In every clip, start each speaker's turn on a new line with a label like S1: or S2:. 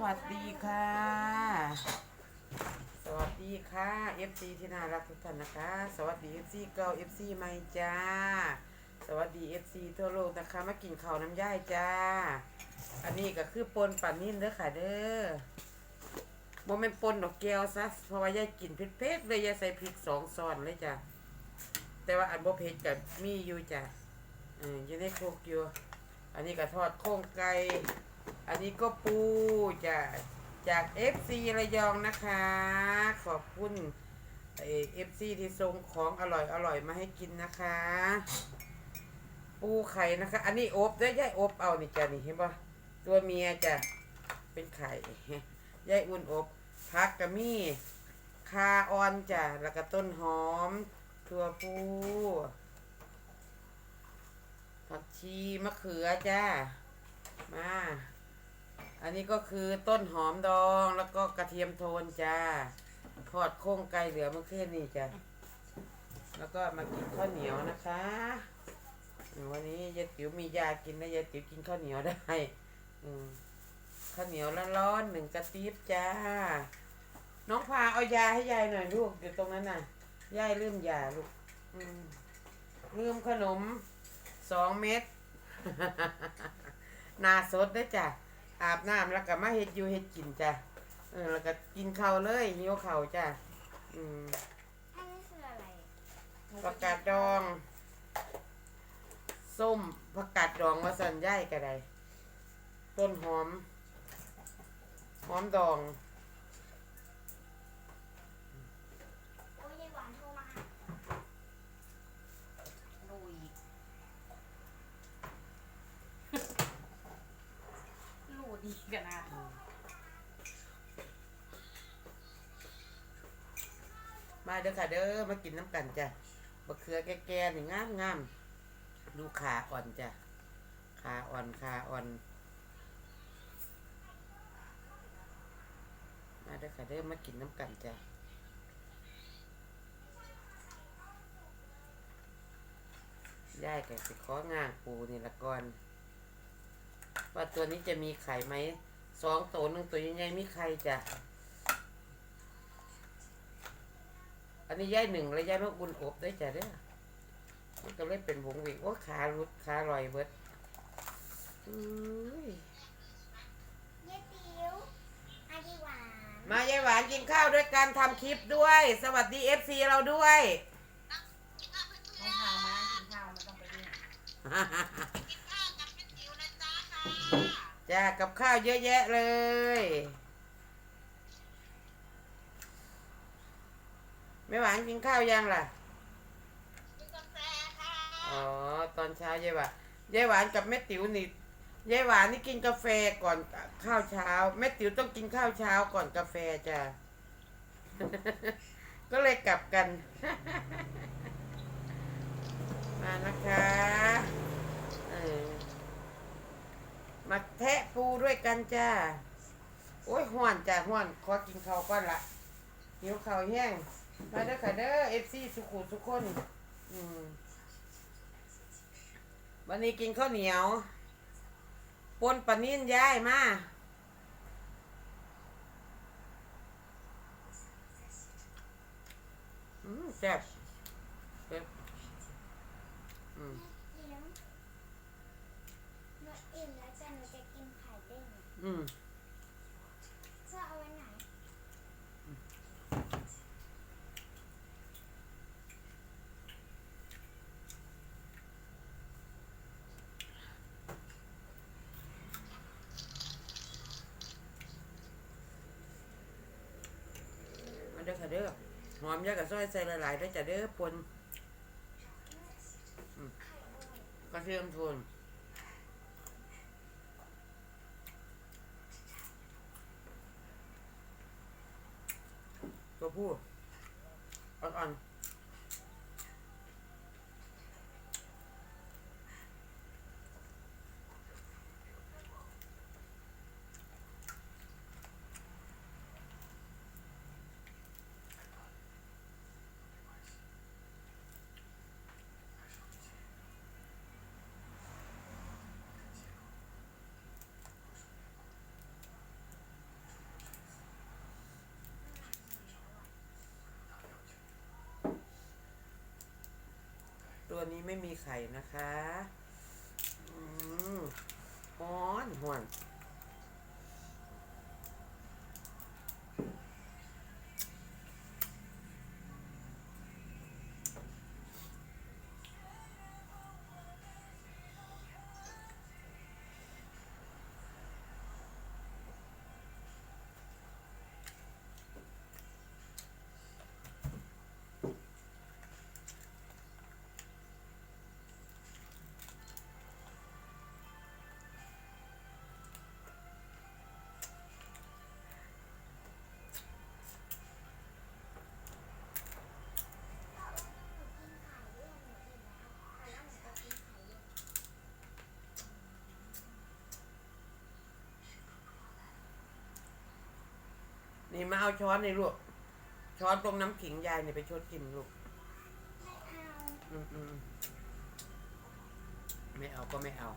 S1: วัสดีค่ะ สวัสดีค่ะ FC ที่น่ารักทุกท่านนะคะ สวัสดี FC เก่า FC ใหม่จ้า สวัสดี FC ทั่วโลกนะคะ มากินข้าวน้ำย่ายจ้า อันนี้ก็คือปนปันนิ่นเด้อค่ะเด้อโมเมนปนดอกแก้วซะเพราะว่ายายกินเผ็ดๆเลยยายใส่พริกสองซอนเลยจ้ะแต่ว่าอันบ่เผ็ดกับมีอยู่จ้ะอออยู่ในโคกอยู่ อันนี้ก็ทอดโครงไก่ อันนี้ก็ปูจ้ะจาก FC ระยองนะคะ ขอบคุณเอฟซีที่ส่งของอร่อยอร่อยมาให้กินนะคะ ปูไข่นะคะ อันนี้อบได้ยายอบเอานี่จ้ะนี่เห็นปะตัวเมียจ้ะเป็นไข่ยายอุ่นอบพักกะมี่คาออนจ้ะแล้วก็ต้นหอมถั่วพูผักชีมะเขือจ้ามา อันนี้ก็คือต้นหอมดองแล้วก็กระเทียมโทนจ้าทอดโค้งไก่เหลือเมื่อคืนนี่จ้ะแล้วก็มากินข้าวเหนียวนะคะวันนี้ยายติ๋วมียากินแล้วยายติ๋วกินข้าวเหนียวได้อืข้าวเหนียวร้อนๆหนึ่งกระติบจ้า น้องพาเอายาให้ยายหน่อยลูกอยู่ตรงนั้นน่ะยายลืมยาลูกอืลืมขนมสองเม็ดนาสดได้จ้ะ อาบน้ำแล้วก็มาเฮ็ดอยู่เฮ็ดกินจ้ะเออแล้วก็กินข้าวเลยหิวข้าวจ้ะอืม
S2: อันนี้คืออะไร
S1: ผักกาดดอง ส้มผักกาดดองมาสั่นย่ายก็ได้ต้นหอม หอมดอง
S2: มา
S1: เด้อค่ะเด้อมากินน้ำกันจ้ะบะเขือแก่ๆนี่งามงามดูขาอ่อนจ้ะขาอ่อนขาอ่อน มาเด้อค่ะเด้อมากินน้ำกันจ้ะยายแกสิของางปูนี่ละก่อน ว่าตัวนี้จะมีไข่ไหมสองตัวหนึ่งตัวใหญ่ๆมีไข่จ้ะ อันนี้ย่ายหนึ่งแล้วย่ายมาอุ่นอบได้จ้ะเด้อมันก็เลยเป็นวงเวียนโอ้ขาลุดขาลอยเบิดอุ้ย
S2: ยายติ๋วอันยายหวาน
S1: มายายหวานกินข้าวด้วยกันทำคลิปด้วย สวัสดีเอฟซีเราด้วย
S3: ให้ข้าวมากินข้าวไม่ต้องไปเรียน
S1: จ้ากับข้าวเยอะแยะเลย ไม่หวานกินข้าวยังล่ะอ๋อตอนเช้ายายหวานยายหวานกับแม่ติ๋วนี่ยายหวานนี่กินกาแฟก่อนข้าวเช้าแม่ติ๋วต้องกินข้าวเช้าก่อนกาแฟจ้ะก็เลยกลับกัน มานะคะเออมาแทะปูด้วยกันจ้าโอ้ยห้วนจ้าห้วนขอกินข้าวก่อนละหิวข้าวแห้ง มาเด้อค่ะเด้อเอฟซีสุขุทุกคนอืมวันนี้กินข้าวเหนียวปนปลานิ่นย้ายมาอืมแซ่บเผ็ดอืม
S2: ติ๋วหนูอิ่มแล้วจ้ะหนูจะกินไข่เด้ง
S1: อืม
S2: จะเอาไว้ไหน
S1: มา เด้อหอมยากับซอยใส่หลายๆได้อจ้ะเด้อปนกระเทียมโทนตัวผู้อ่อนๆ ตัวนี้ไม่มีไข่นะคะ อืมฮ้อนห่วน นี่มาเอาช้อนในลูก ช้อนตรงน้ำขิงยายเนี่ยไปชดกินลูกอืมอืมไม่เอาก็ไม่เอา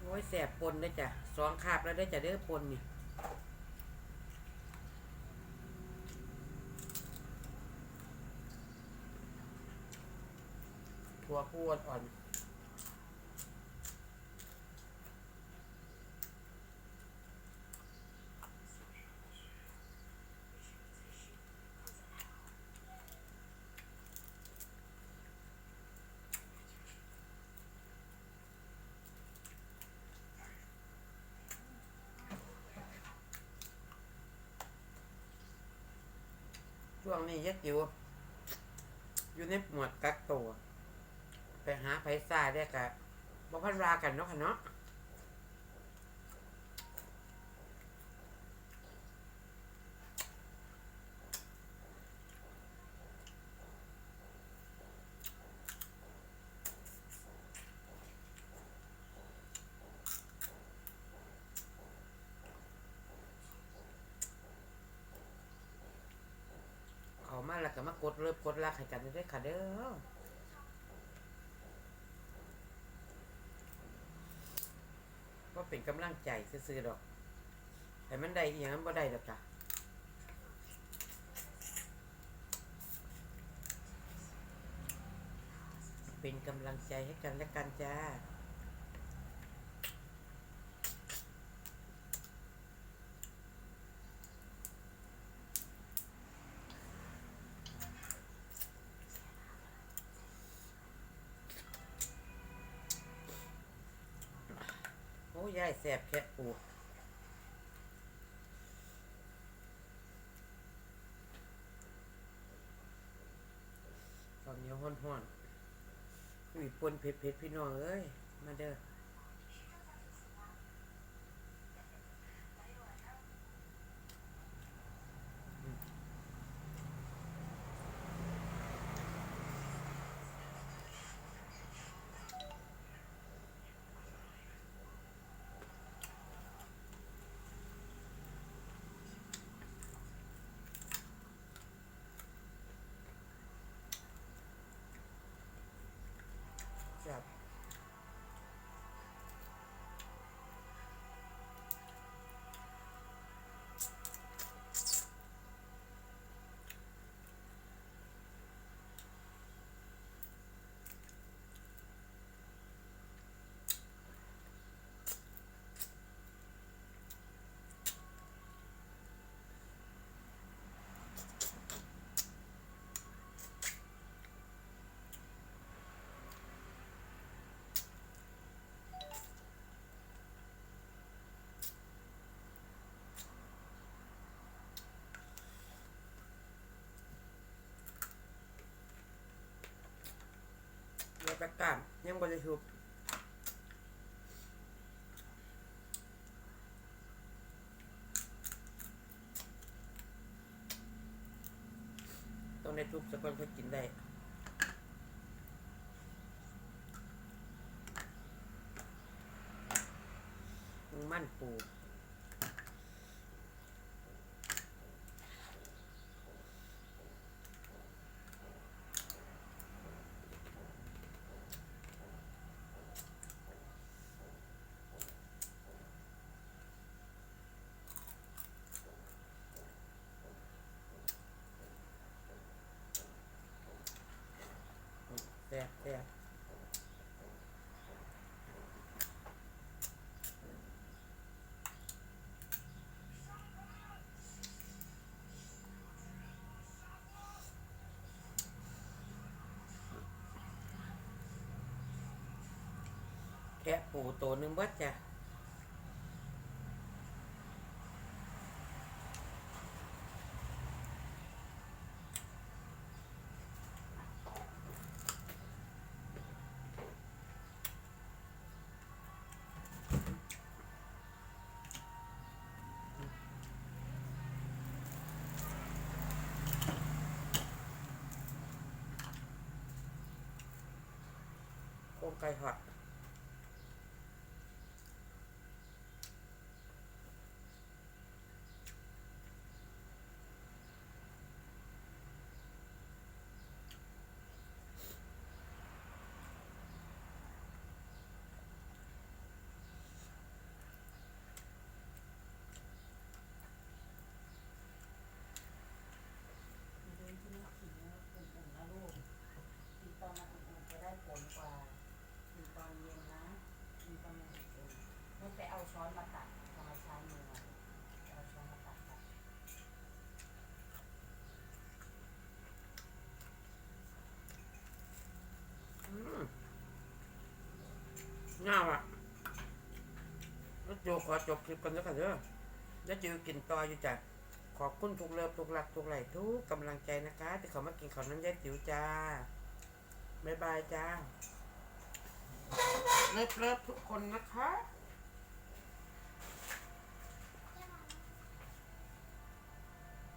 S1: โอ้ยแสบปนได้อจ้ะสองคาบแล้วได้อจ้ะเด้อปนนี่ ถั่วพูดอ่อนช่วงนี้ยัดอยู่ อยู่ในหมวดกักตัว ไปหาไผซ่าได้กะบ่พันรากันเนาะค่ะเนาะเขามาแล้วก็มากดเริ่มกดรักให้กันได้ค่ะเด้อ ก็เป็นกำลังใจซื้อๆดอกแต่มันได้อย่างนั้นบ่ได้ดอกจ้ะเป็นกำลังใจให้กันและกันจ้าายแสบแค่ปูความเหนียวห้อนๆมีปนเผ็ดๆพี่น้องเอ้ย มาเด้อมแซ่บ แล้วก็กามยังบริสุทธิ์ต้องได้ทุบสักคนเขากินได้มันปู ซ่บแซ่บแกะปูตัวหนึ่งเบัดจ้ะ โครงไก่หัดอืม น่าวอะแล้วโจขอจบคลิปกันแล้วกันเด้อแล้วจิวกินต่ออยู่จ้ะขอบคุณทุกเลิฟทุกหลักทุกไหลทุกกำลังใจนะคะที่เขามากินข้าน้ำยายติ๋วจ้าบ๊ายบายจ้าเลิฟเลิฟทุกคนนะคะ